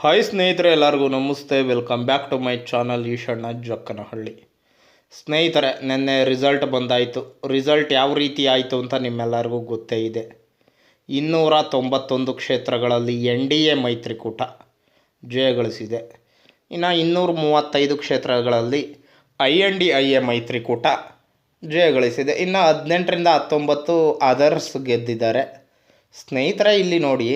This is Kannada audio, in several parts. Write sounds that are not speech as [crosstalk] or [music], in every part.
ಹಾಯ್ ಸ್ನೇಹಿತರೆ, ಎಲ್ಲರಿಗೂ ನಮಸ್ತೆ. Welcome back to my channel Eshanna Jakkanahalli. ಸ್ನೇಹಿತರೆ, ನಿನ್ನೆ ರಿಸಲ್ಟ್ ಬಂದಾಯಿತು. ರಿಸಲ್ಟ್ ಯಾವ ರೀತಿ ಆಯಿತು ಅಂತ ನಿಮ್ಮೆಲ್ಲರಿಗೂ ಗೊತ್ತೇ ಇದೆ. ಇನ್ನೂರ ತೊಂಬತ್ತೊಂದು ಕ್ಷೇತ್ರಗಳಲ್ಲಿ ಎನ್ ಡಿ ಎ ಮೈತ್ರಿಕೂಟ ಜಯಗಳಿಸಿದೆ ಇನ್ನು ಇನ್ನೂರ ಮೂವತ್ತೈದು ಕ್ಷೇತ್ರಗಳಲ್ಲಿ I N D I A ಮೈತ್ರಿಕೂಟ ಜಯಗಳಿಸಿದೆ ಇನ್ನು ಹದಿನೆಂಟರಿಂದ ಹತ್ತೊಂಬತ್ತು ಅದರ್ಸ್ ಗೆದ್ದಿದ್ದಾರೆ. ಸ್ನೇಹಿತರೆ, ಇಲ್ಲಿ ನೋಡಿ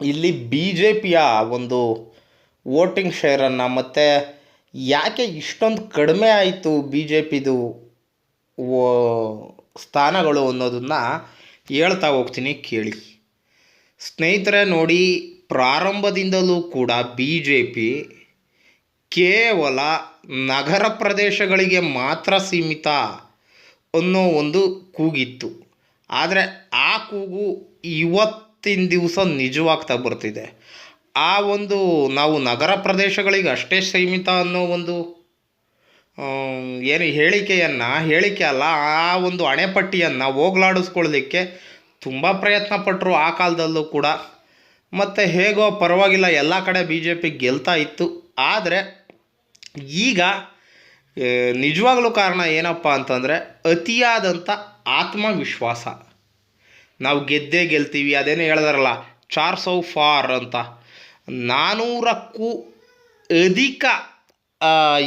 ಇಲ್ಲಿ ಬಿ ಜೆ ಪಿಯ ಒಂದು ವೋಟಿಂಗ್ ಶೇರನ್ನು ಮತ್ತು ಯಾಕೆ ಇಷ್ಟೊಂದು ಕಡಿಮೆ ಆಯಿತು ಬಿ ಜೆ ಪಿದು ಸ್ಥಾನಗಳು ಅನ್ನೋದನ್ನು ಹೇಳ್ತಾ ಹೋಗ್ತೀನಿ ಕೇಳಿ. ಸ್ನೇಹಿತರೆ ನೋಡಿ, ಪ್ರಾರಂಭದಿಂದಲೂ ಕೂಡ ಬಿ ಜೆ ಪಿ ಕೇವಲ ನಗರ ಪ್ರದೇಶಗಳಿಗೆ ಮಾತ್ರ ಸೀಮಿತ ಅನ್ನೋ ಒಂದು ಕೂಗಿತ್ತು. ಆದರೆ ಆ ಕೂಗು ಇವತ್ತಿನ ದಿವಸ ನಿಜವಾಗ್ತಾ ಬರ್ತಿದೆ ಆ ಒಂದು ನಾವು ನಗರ ಪ್ರದೇಶಗಳಿಗೆ ಅಷ್ಟೇ ಸೀಮಿತ ಅನ್ನೋ ಒಂದು ಏನು ಹೇಳಿಕೆಯನ್ನು ಹೇಳಿಕೆ ಅಲ್ಲ ಆ ಒಂದು ಅಣೆಪಟ್ಟಿಯನ್ನು ಹೋಗ್ಲಾಡಿಸ್ಕೊಳ್ಳಲಿಕ್ಕೆ ತುಂಬ ಪ್ರಯತ್ನ ಪಟ್ಟರು ಆ ಕಾಲದಲ್ಲೂ ಕೂಡ ಮತ್ತು ಹೇಗೋ ಪರವಾಗಿಲ್ಲ ಎಲ್ಲ ಕಡೆ ಬಿ ಜೆ ಪಿ ಗೆಲ್ತಾ ಇತ್ತು ಆದರೆ ಈಗ ನಿಜವಾಗ್ಲೂ ಕಾರಣ ಏನಪ್ಪ ಅಂತಂದರೆ ಅತಿಯಾದಂಥ ಆತ್ಮವಿಶ್ವಾಸ ನಾವು ಗೆದ್ದೇ ಗೆಲ್ತೀವಿ, ಅದೇನು ಹೇಳಿದಾರಲ್ಲ, ಚಾರ್ ಸೌ ಫಾರ್ ಅಂತ. ನಾನ್ನೂರಕ್ಕೂ ಅಧಿಕ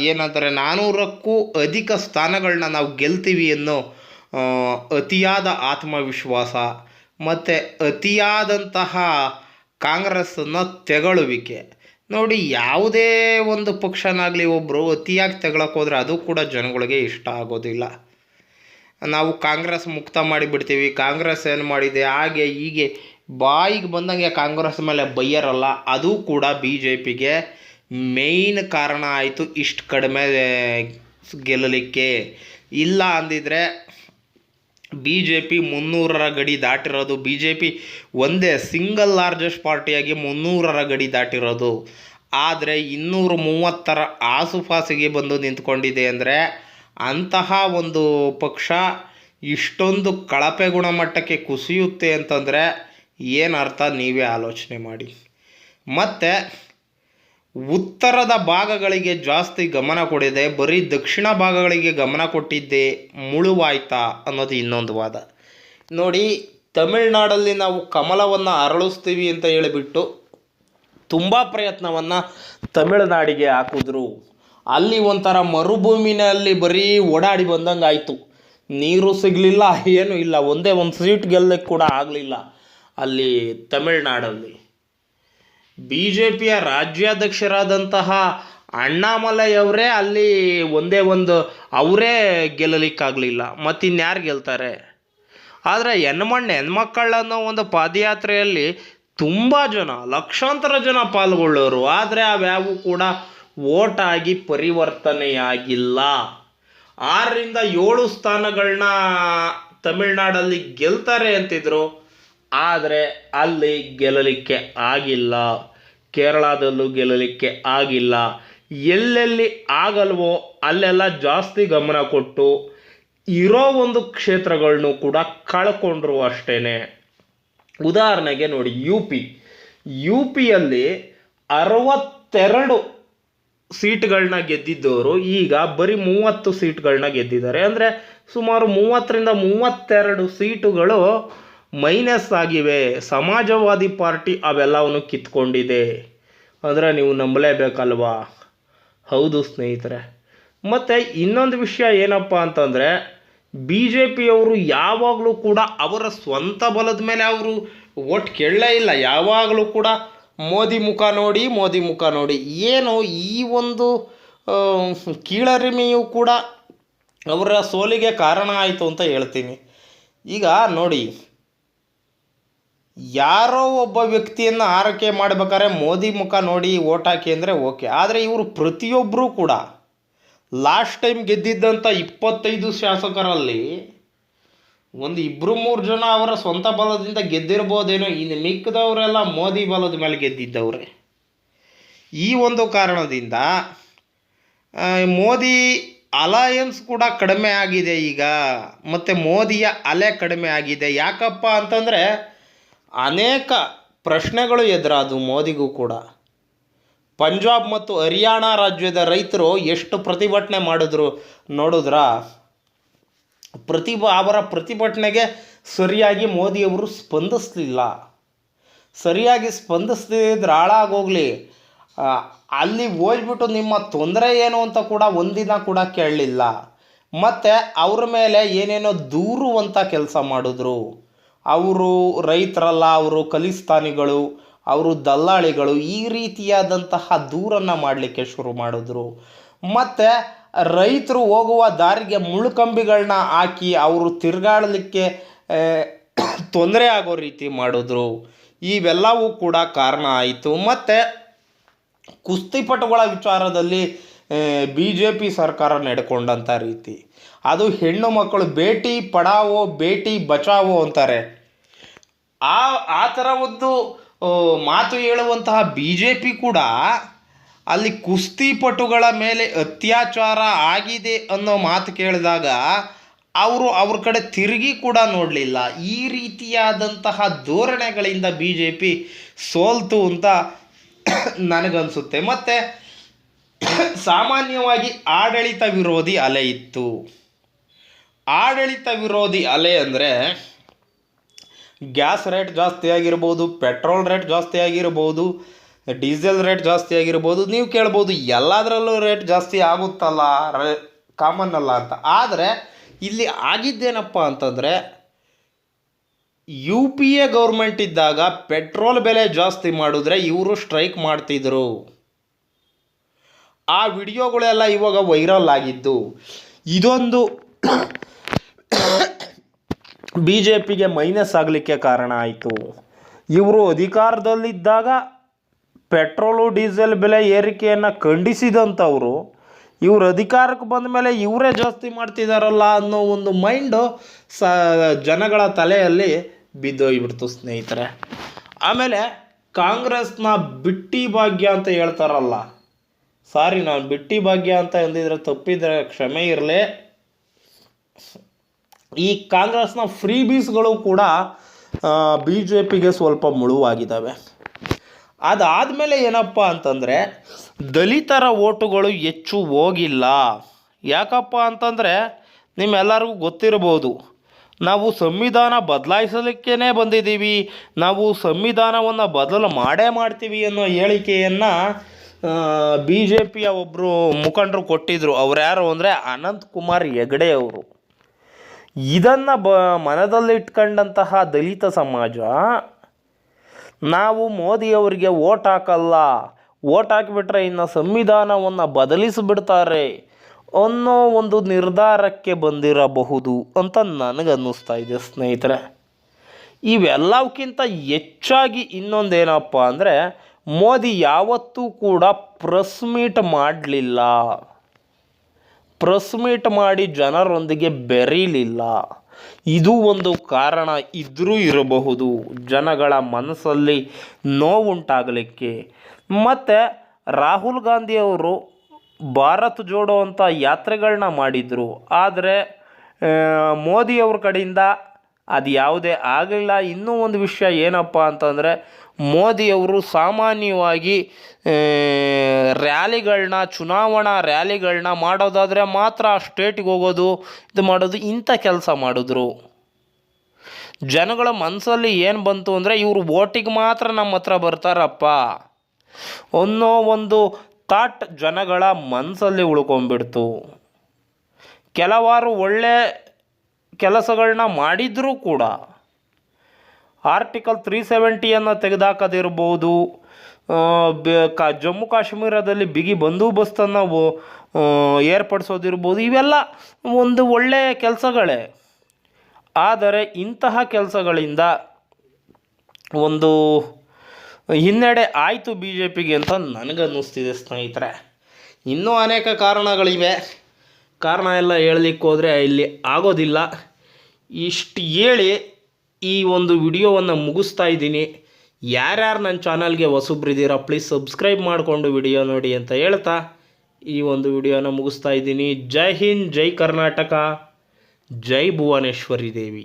ಏನಂತಾರೆ ನಾನ್ನೂರಕ್ಕೂ ಅಧಿಕ ಸ್ಥಾನಗಳನ್ನ ನಾವು ಗೆಲ್ತೀವಿ ಅನ್ನೋ ಅತಿಯಾದ ಆತ್ಮವಿಶ್ವಾಸ ಮತ್ತು ಅತಿಯಾದಂತಹ ಕಾಂಗ್ರೆಸ್ಸನ್ನು ತೆಗಳುವಿಕೆ. ನೋಡಿ, ಯಾವುದೇ ಒಂದು ಪಕ್ಷನಾಗಲಿ ಒಬ್ಬರು ಅತಿಯಾಗಿ ತೆಗಳಕ್ಕೆ ಹೋದರೆ ಅದು ಕೂಡ ಜನಗಳಿಗೆ ಇಷ್ಟ ಆಗೋದಿಲ್ಲ. ನಾವು ಕಾಂಗ್ರೆಸ್ ಮುಕ್ತ ಮಾಡಿಬಿಡ್ತೀವಿ, ಕಾಂಗ್ರೆಸ್ ಏನು ಮಾಡಿದೆ, ಹಾಗೆ ಹೀಗೆ. ಬಾಯಿಗೆ ಬಂದಂಗೆ ಕಾಂಗ್ರೆಸ್ ಮೇಲೆ ಬೈಯರಲ್ಲ, ಅದು ಕೂಡ ಬಿ ಜೆ ಪಿಗೆ ಮೇಯ್ನ್ ಕಾರಣ ಆಯಿತು ಇಷ್ಟು ಕಡಿಮೆ ಗೆಲ್ಲಲಿಕ್ಕೆ. ಇಲ್ಲ ಅಂದಿದ್ರೆ ಬಿ ಜೆ ಪಿ ಮುನ್ನೂರರ ಗಡಿ ದಾಟಿರೋದು ಬಿ ಜೆ ಪಿ ಒಂದೇ ಸಿಂಗಲ್ ಲಾರ್ಜೆಸ್ಟ್ ಪಾರ್ಟಿಯಾಗಿ ಮುನ್ನೂರರ ಗಡಿ ದಾಟಿರೋದು. ಆದರೆ ಇನ್ನೂರ ಮೂವತ್ತರ ಆಸುಪಾಸಿಗೆ ಬಂದು ನಿಂತ್ಕೊಂಡಿದೆ ಅಂದರೆ ಅಂತಹ ಒಂದು ಪಕ್ಷ ಇಷ್ಟೊಂದು ಕಳಪೆ ಗುಣಮಟ್ಟಕ್ಕೆ ಕುಸಿಯುತ್ತೆ ಅಂತಂದರೆ ಏನು ಅರ್ಥ? ನೀವೇ ಆಲೋಚನೆ ಮಾಡಿ. ಮತ್ತು ಉತ್ತರದ ಭಾಗಗಳಿಗೆ ಜಾಸ್ತಿ ಗಮನ ಕೊಡಿದೆ ಬರೀ ದಕ್ಷಿಣ ಭಾಗಗಳಿಗೆ ಗಮನ ಕೊಟ್ಟಿದ್ದೆ ಮುಳುವಾಯ್ತಾ ಅನ್ನೋದು ಇನ್ನೊಂದು ವಾದ. ನೋಡಿ, ತಮಿಳ್ನಾಡಲ್ಲಿ ನಾವು ಕಮಲವನ್ನು ಅರಳಿಸ್ತೀವಿ ಅಂತ ಹೇಳಿಬಿಟ್ಟು ತುಂಬ ಪ್ರಯತ್ನವನ್ನು ತಮಿಳುನಾಡಿಗೆ ಹಾಕಿದ್ರು. ಅಲ್ಲಿ ಒಂಥರ ಮರುಭೂಮಿನಲ್ಲಿ ಬರೀ ಓಡಾಡಿ ಬಂದಂಗೆ ಆಯಿತು. ನೀರು ಸಿಗಲಿಲ್ಲ, ಏನೂ ಇಲ್ಲ. ಒಂದೇ ಒಂದು ಸೀಟ್ ಗೆಲ್ಲಕ್ಕೆ ಕೂಡ ಆಗಲಿಲ್ಲ ಅಲ್ಲಿ ತಮಿಳ್ನಾಡಲ್ಲಿ. ಬಿ ಜೆ ಪಿಯ ರಾಜ್ಯಾಧ್ಯಕ್ಷರಾದಂತಹ ಅಣ್ಣಾಮಲೈ ಅವರೇ ಅಲ್ಲಿ ಒಂದೇ ಒಂದು ಅವರೇ ಗೆಲ್ಲಲಿಕ್ಕಾಗಲಿಲ್ಲ. ಮತ್ತಿನ್ಯಾರು ಗೆಲ್ತಾರೆ? ಆದರೆ ಹೆಣ್ಮಣ್ಣು, ಹೆಣ್ಮಕ್ಕಳನ್ನೋ ಒಂದು ಪಾದಯಾತ್ರೆಯಲ್ಲಿ ತುಂಬ ಜನ, ಲಕ್ಷಾಂತರ ಜನ ಪಾಲ್ಗೊಳ್ಳೋರು. ಆದರೆ ಅವ್ಯಾವು ಕೂಡ ಓಟ್ ಆಗಿ ಪರಿವರ್ತನೆಯಾಗಿಲ್ಲ. ಆರರಿಂದ ಏಳು ಸ್ಥಾನಗಳನ್ನ ತಮಿಳ್ನಾಡಲ್ಲಿ ಗೆಲ್ತಾರೆ ಅಂತಿದ್ರು. ಆದರೆ ಅಲ್ಲಿ ಗೆಲ್ಲಲಿಕ್ಕೆ ಆಗಿಲ್ಲ. ಕೇರಳದಲ್ಲೂ ಗೆಲ್ಲಲಿಕ್ಕೆ ಆಗಿಲ್ಲ. ಎಲ್ಲೆಲ್ಲಿ ಆಗಲ್ವೋ ಅಲ್ಲೆಲ್ಲ ಜಾಸ್ತಿ ಗಮನ ಕೊಟ್ಟು ಇರೋ ಒಂದು ಕ್ಷೇತ್ರಗಳನ್ನು ಕೂಡ ಕಳ್ಕೊಂಡ್ರು ಅಷ್ಟೇ ಉದಾಹರಣೆಗೆ ನೋಡಿ, ಯು ಪಿ. ಯು ಪಿಯಲ್ಲಿ ಅರವತ್ತೆರಡು ಸೀಟ್ಗಳನ್ನ ಗೆದ್ದಿದ್ದವರು ಈಗ ಬರೀ ಮೂವತ್ತು ಸೀಟ್ಗಳನ್ನ ಗೆದ್ದಿದ್ದಾರೆ. ಅಂದರೆ ಸುಮಾರು ಮೂವತ್ತರಿಂದ ಮೂವತ್ತೆರಡು ಸೀಟುಗಳು ಮೈನಸ್ ಆಗಿವೆ. ಸಮಾಜವಾದಿ ಪಾರ್ಟಿ ಅವೆಲ್ಲವನ್ನು ಕಿತ್ಕೊಂಡಿದೆ. ಅಂದರೆ ನೀವು ನಂಬಲೇಬೇಕಲ್ವಾ? ಹೌದು ಸ್ನೇಹಿತರೆ. ಮತ್ತು ಇನ್ನೊಂದು ವಿಷಯ ಏನಪ್ಪ ಅಂತಂದರೆ ಬಿ ಜೆ ಪಿಯವರು ಯಾವಾಗಲೂ ಕೂಡ ಅವರ ಸ್ವಂತ ಬಲದ ಮೇಲೆ ಅವರು ಓಟ್ ಕೇಳಲೇ ಇಲ್ಲ. ಯಾವಾಗಲೂ ಕೂಡ ಮೋದಿ ಮುಖ ನೋಡಿ, ಮೋದಿ ಮುಖ ನೋಡಿ. ಏನು ಈ ಒಂದು ಕೀಳರಿಮೆಯೂ ಕೂಡ ಅವರ ಸೋಲಿಗೆ ಕಾರಣ ಆಯಿತು ಅಂತ ಹೇಳ್ತೀನಿ. ಈಗ ನೋಡಿ, ಯಾರೋ ಒಬ್ಬ ವ್ಯಕ್ತಿಯನ್ನು ಆರೈಕೆ ಮಾಡ್ಬೇಕಾದ್ರೆ ಮೋದಿ ಮುಖ ನೋಡಿ ಓಟ್ ಹಾಕಿ ಅಂದರೆ ಓಕೆ. ಆದರೆ ಇವರು ಪ್ರತಿಯೊಬ್ಬರೂ ಕೂಡ ಲಾಸ್ಟ್ ಟೈಮ್ ಗೆದ್ದಿದ್ದಂಥ ಇಪ್ಪತ್ತೈದು ಶಾಸಕರಲ್ಲಿ ಒಂದು ಇಬ್ಬರು ಮೂರು ಜನ ಅವರ ಸ್ವಂತ ಬಲದಿಂದ ಗೆದ್ದಿರ್ಬೋದೇನೋ, ಇನ್ನು ಮಿಕ್ಕದವರೆಲ್ಲ ಮೋದಿ ಬಲದ ಮೇಲೆ ಗೆದ್ದಿದ್ದವ್ರೆ. ಈ ಒಂದು ಕಾರಣದಿಂದ ಮೋದಿ ಅಲಯನ್ಸ್ ಕೂಡ ಕಡಿಮೆ ಆಗಿದೆ ಈಗ, ಮತ್ತು ಮೋದಿಯ ಅಲೆ ಕಡಿಮೆ ಆಗಿದೆ. ಯಾಕಪ್ಪ ಅಂತಂದರೆ, ಅನೇಕ ಪ್ರಶ್ನೆಗಳು ಎದುರಾದವು ಮೋದಿಗೂ ಕೂಡ. ಪಂಜಾಬ್ ಮತ್ತು ಹರಿಯಾಣ ರಾಜ್ಯದ ರೈತರು ಎಷ್ಟು ಪ್ರತಿಭಟನೆ ಮಾಡಿದ್ರು ನೋಡಿದ್ರಾ? ಪ್ರತಿಭ, ಅವರ ಪ್ರತಿಭಟನೆಗೆ ಸರಿಯಾಗಿ ಮೋದಿಯವರು ಸ್ಪಂದಿಸಲಿಲ್ಲ. ಸರಿಯಾಗಿ ಸ್ಪಂದಿಸ್ತಿದ್ರೆ ಹಾಳಾಗೋಗ್ಲಿ. ಅಲ್ಲಿ ಹೋಗ್ಬಿಟ್ಟು ನಿಮ್ಮ ತೊಂದರೆ ಏನು ಅಂತ ಕೂಡ ಒಂದಿನ ಕೂಡ ಕೇಳಲಿಲ್ಲ. ಮತ್ತು ಅವ್ರ ಮೇಲೆ ಏನೇನೋ ದೂರುವಂಥ ಕೆಲಸ ಮಾಡಿದ್ರು. ಅವರು ರೈತರಲ್ಲ, ಅವರು ಖಲಿಸ್ತಾನಿಗಳು, ಅವರು ದಲ್ಲಾಳಿಗಳು ಈ ರೀತಿಯಾದಂತಹ ದೂರನ್ನು ಮಾಡಲಿಕ್ಕೆ ಶುರು ಮಾಡಿದ್ರು. ಮತ್ತು ರೈತರು ಹೋಗುವ ದಾರಿಗೆ ಮುಳ್ಳುಕಂಬಿಗಳನ್ನ ಹಾಕಿ ಅವರು ತಿರುಗಾಡಲಿಕ್ಕೆ ತೊಂದರೆ ಆಗೋ ರೀತಿ ಮಾಡಿದ್ರು. ಇವೆಲ್ಲವೂ ಕೂಡ ಕಾರಣ ಆಯಿತು. ಮತ್ತು ಕುಸ್ತಿಪಟುಗಳ ವಿಚಾರದಲ್ಲಿ ಬಿ ಜೆ ಪಿ ಸರ್ಕಾರ ನಡ್ಕೊಂಡಂಥ ರೀತಿ. ಅದು ಹೆಣ್ಣು ಮಕ್ಕಳು ಬೇಟಿ ಪಡಾವೋ, ಬೇಟಿ ಬಚಾವೋ ಅಂತಾರೆ. ಆ ಆ ಥರ ಒಂದು ಮಾತು ಹೇಳುವಂತಹ ಬಿ ಜೆ ಪಿ ಕೂಡ ಅಲ್ಲಿ ಕುಸ್ತಿಪಟುಗಳ ಮೇಲೆ ಅತ್ಯಾಚಾರ ಆಗಿದೆ ಅನ್ನೋ ಮಾತು ಕೇಳಿದಾಗ ಅವರು ಅವ್ರ ಕಡೆ ತಿರುಗಿ ಕೂಡ ನೋಡಲಿಲ್ಲ. ಈ ರೀತಿಯಾದಂತಹ ಧೋರಣೆಗಳಿಂದ ಬಿ ಜೆ ಪಿ ಸೋಲ್ತು ಅಂತ ನನಗನ್ಸುತ್ತೆ. ಮತ್ತು ಸಾಮಾನ್ಯವಾಗಿ ಆಡಳಿತ ವಿರೋಧಿ ಅಲೆ ಇತ್ತು. ಆಡಳಿತ ವಿರೋಧಿ ಅಲೆ ಅಂದರೆ ಗ್ಯಾಸ್ ರೇಟ್ ಜಾಸ್ತಿ ಆಗಿರ್ಬೋದು ಪೆಟ್ರೋಲ್ ರೇಟ್ ಜಾಸ್ತಿ ಆಗಿರ್ಬೋದು ಡೀಸೆಲ್ ರೇಟ್ ಜಾಸ್ತಿ ಆಗಿರ್ಬೋದು, ನೀವು ಕೇಳ್ಬೋದು, ಎಲ್ಲದರಲ್ಲೂ ರೇಟ್ ಜಾಸ್ತಿ ಆಗುತ್ತಲ್ಲ, ರೇ ಕಾಮನ್ ಅಲ್ಲ ಅಂತ. ಆದರೆ, ಇಲ್ಲಿ ಆಗಿದ್ದೇನಪ್ಪ ಅಂತಂದರೆ ಯು ಪಿ ಎ ಗೌರ್ಮೆಂಟ್ ಇದ್ದಾಗ ಪೆಟ್ರೋಲ್ ಬೆಲೆ ಜಾಸ್ತಿ ಮಾಡಿದ್ರೆ ಇವರು ಸ್ಟ್ರೈಕ್ ಮಾಡ್ತಿದ್ರು. ಆ ವಿಡಿಯೋಗಳೆಲ್ಲ ಇವಾಗ ವೈರಲ್ ಆಗಿದ್ದು, ಇದೊಂದು [coughs] ಬಿ ಜೆ ಪಿಗೆ ಮೈನಸ್ ಆಗಲಿಕ್ಕೆ ಕಾರಣ ಆಯಿತು. ಇವರು ಅಧಿಕಾರದಲ್ಲಿದ್ದಾಗ ಪೆಟ್ರೋಲು, ಡೀಸೆಲ್ ಬೆಲೆ ಏರಿಕೆಯನ್ನು ಖಂಡಿಸಿದಂಥವರು, ಇವರು ಅಧಿಕಾರಕ್ಕೆ ಬಂದ ಮೇಲೆ ಇವರೇ ಜಾಸ್ತಿ ಮಾಡ್ತಿದ್ದಾರಲ್ಲ ಅನ್ನೋ ಒಂದು ಮೈಂಡು ಸ, ಜನಗಳ ತಲೆಯಲ್ಲಿ ಬಿದ್ದೋಗ್ಬಿಡ್ತು ಸ್ನೇಹಿತರೆ. ಆಮೇಲೆ ಕಾಂಗ್ರೆಸ್ನ ಬಿಟ್ಟಿ ಭಾಗ್ಯ ಅಂತ ಹೇಳ್ತಾರಲ್ಲ, ಸಾರಿ ನಾನು ಬಿಟ್ಟಿ ಭಾಗ್ಯ ಅಂತ ಎಂದಿದ್ರೆ ತಪ್ಪಿದ್ರೆ ಕ್ಷಮೆ ಇರಲಿ. ಈ ಕಾಂಗ್ರೆಸ್ನ ಫ್ರೀ ಬೀಸ್ಗಳು ಕೂಡ ಬಿ ಜೆ ಪಿಗೆ ಸ್ವಲ್ಪ ಮುಳುವಾಗಿದ್ದಾವೆ ಅದಾದಮೇಲೆ ಏನಪ್ಪ ಅಂತಂದರೆ ದಲಿತರ ಓಟುಗಳು ಹೆಚ್ಚು ಹೋಗಿಲ್ಲ. ಯಾಕಪ್ಪ ಅಂತಂದರೆ ನಿಮ್ಮೆಲ್ಲರಿಗೂ ಗೊತ್ತಿರ್ಬೋದು ನಾವು ಸಂವಿಧಾನ ಬದಲಾಯಿಸಲಿಕ್ಕೇ ಬಂದಿದ್ದೀವಿ. ನಾವು ಸಂವಿಧಾನವನ್ನು ಬದಲು ಮಾಡೇ ಮಾಡ್ತೀವಿ ಅನ್ನೋ ಹೇಳಿಕೆಯನ್ನು ಬಿ ಜೆ ಪಿಯ ಒಬ್ಬರು ಮುಖಂಡರು ಕೊಟ್ಟಿದ್ದರು ಅವ್ರು ಯಾರು ಅಂದರೆ ಅನಂತ್ ಕುಮಾರ್ ಹೆಗಡೆ ಅವರು. ಇದನ್ನು ಬ ಮನದಲ್ಲಿಟ್ಕೊಂಡಂತಹ ದಲಿತ ಸಮಾಜ ನಾವು ಮೋದಿಯವರಿಗೆ ಓಟ್ ಹಾಕಲ್ಲ. ಓಟ್ ಹಾಕಿಬಿಟ್ರೆ ಇನ್ನು ಸಂವಿಧಾನವನ್ನು ಬದಲಿಸಿಬಿಡ್ತಾರೆ. ಅನ್ನೋ ಒಂದು ನಿರ್ಧಾರಕ್ಕೆ ಬಂದಿರಬಹುದು ಅಂತ ನನಗನ್ನಿಸ್ತಾ ಇದೆ ಸ್ನೇಹಿತರೆ. ಇವೆಲ್ಲಕ್ಕಿಂತ ಹೆಚ್ಚಾಗಿ ಇನ್ನೊಂದೇನಪ್ಪ ಅಂದರೆ ಮೋದಿ ಯಾವತ್ತೂ ಕೂಡ ಪ್ರೆಸ್ ಮೀಟ್ ಮಾಡಲಿಲ್ಲ. ಪ್ರೆಸ್ ಮೀಟ್ ಮಾಡಿ ಜನರೊಂದಿಗೆ ಬೆರೀಲಿಲ್ಲ. ಇದು ಒಂದು ಕಾರಣ ಇದ್ದರೂ ಇರಬಹುದು. ಜನಗಳ ಮನಸ್ಸಲ್ಲಿ ನೋವುಂಟಾಗಲಿಕ್ಕೆ. ಮತ್ತು ರಾಹುಲ್ ಗಾಂಧಿಯವರು ಭಾರತ್ ಜೋಡೋ ಅಂತ ಯಾತ್ರೆಗಳನ್ನ ಮಾಡಿದರು. ಆದರೆ ಮೋದಿಯವ್ರ ಕಡೆಯಿಂದ ಅದು ಯಾವುದೇ ಆಗಲಿಲ್ಲ. ಇನ್ನೂ ಒಂದು ವಿಷಯ ಏನಪ್ಪ ಅಂತಂದರೆ, ಮೋದಿಯವರು ಸಾಮಾನ್ಯವಾಗಿ ರ್ಯಾಲಿಗಳನ್ನ ಚುನಾವಣಾ ರ್ಯಾಲಿಗಳನ್ನ ಮಾಡೋದಾದರೆ ಮಾತ್ರ ಆ ಸ್ಟೇಟಿಗೆ ಹೋಗೋದು, ಇದು ಮಾಡೋದು ಇಂಥ ಕೆಲಸ ಮಾಡಿದ್ರು. ಜನಗಳ ಮನಸ್ಸಲ್ಲಿ ಏನು ಬಂತು ಅಂದರೆ ಇವರು ಓಟಿಗೆ ಮಾತ್ರ ನಮ್ಮ ಹತ್ರ ಬರ್ತಾರಪ್ಪ. ಅನ್ನೋ ಒಂದು ಥಾಟ್ ಜನಗಳ ಮನಸ್ಸಲ್ಲಿ ಉಳ್ಕೊಂಬಿಡ್ತು ಕೆಲವಾರು ಒಳ್ಳೆ ಕೆಲಸಗಳನ್ನ ಮಾಡಿದರೂ ಕೂಡ ಆರ್ಟಿಕಲ್ ತ್ರೀ ಸೆವೆಂಟಿಯನ್ನು ತೆಗೆದಾಕದಿರ್ಬೋದು ಕಾ, ಜಮ್ಮು ಕಾಶ್ಮೀರದಲ್ಲಿ ಬಿಗಿ ಬಂದೋಬಸ್ತನ್ನು ಏರ್ಪಡಿಸೋದಿರ್ಬೋದು, ಇವೆಲ್ಲ ಒಂದು ಒಳ್ಳೆಯ ಕೆಲಸಗಳೇ. ಆದರೆ ಇಂತಹ ಕೆಲಸಗಳಿಂದ ಒಂದು ಹಿನ್ನಡೆ ಆಯಿತು ಬಿ ಜೆ ಪಿಗೆ ಅಂತ ನನಗನ್ನಿಸ್ತಿದೆ ಸ್ನೇಹಿತರೆ. ಇನ್ನೂ ಅನೇಕ ಕಾರಣಗಳಿವೆ. ಕಾರಣ ಎಲ್ಲ ಹೇಳಲಿಕ್ಕೆ ಹೋದರೆ ಇಲ್ಲಿ ಆಗೋದಿಲ್ಲ. ಇಷ್ಟು ಹೇಳಿ ಈ ಒಂದು ವಿಡಿಯೋವನ್ನು ಮುಗಿಸ್ತಾ ಇದ್ದೀನಿ. ಯಾರ್ಯಾರು ನನ್ನ ಚಾನಲ್ಗೆ ಹೊಸಬ್ರಿದ್ದೀರಾ ಪ್ಲೀಸ್ ಸಬ್ಸ್ಕ್ರೈಬ್ ಮಾಡಿಕೊಂಡು ವಿಡಿಯೋ ನೋಡಿ ಅಂತ ಹೇಳ್ತಾ ಈ ಒಂದು ವಿಡಿಯೋನ ಮುಗಿಸ್ತಾ ಇದ್ದೀನಿ. ಜೈ ಹಿಂದ್, ಜೈ ಕರ್ನಾಟಕ, ಜೈ ಭುವನೇಶ್ವರಿ ದೇವಿ.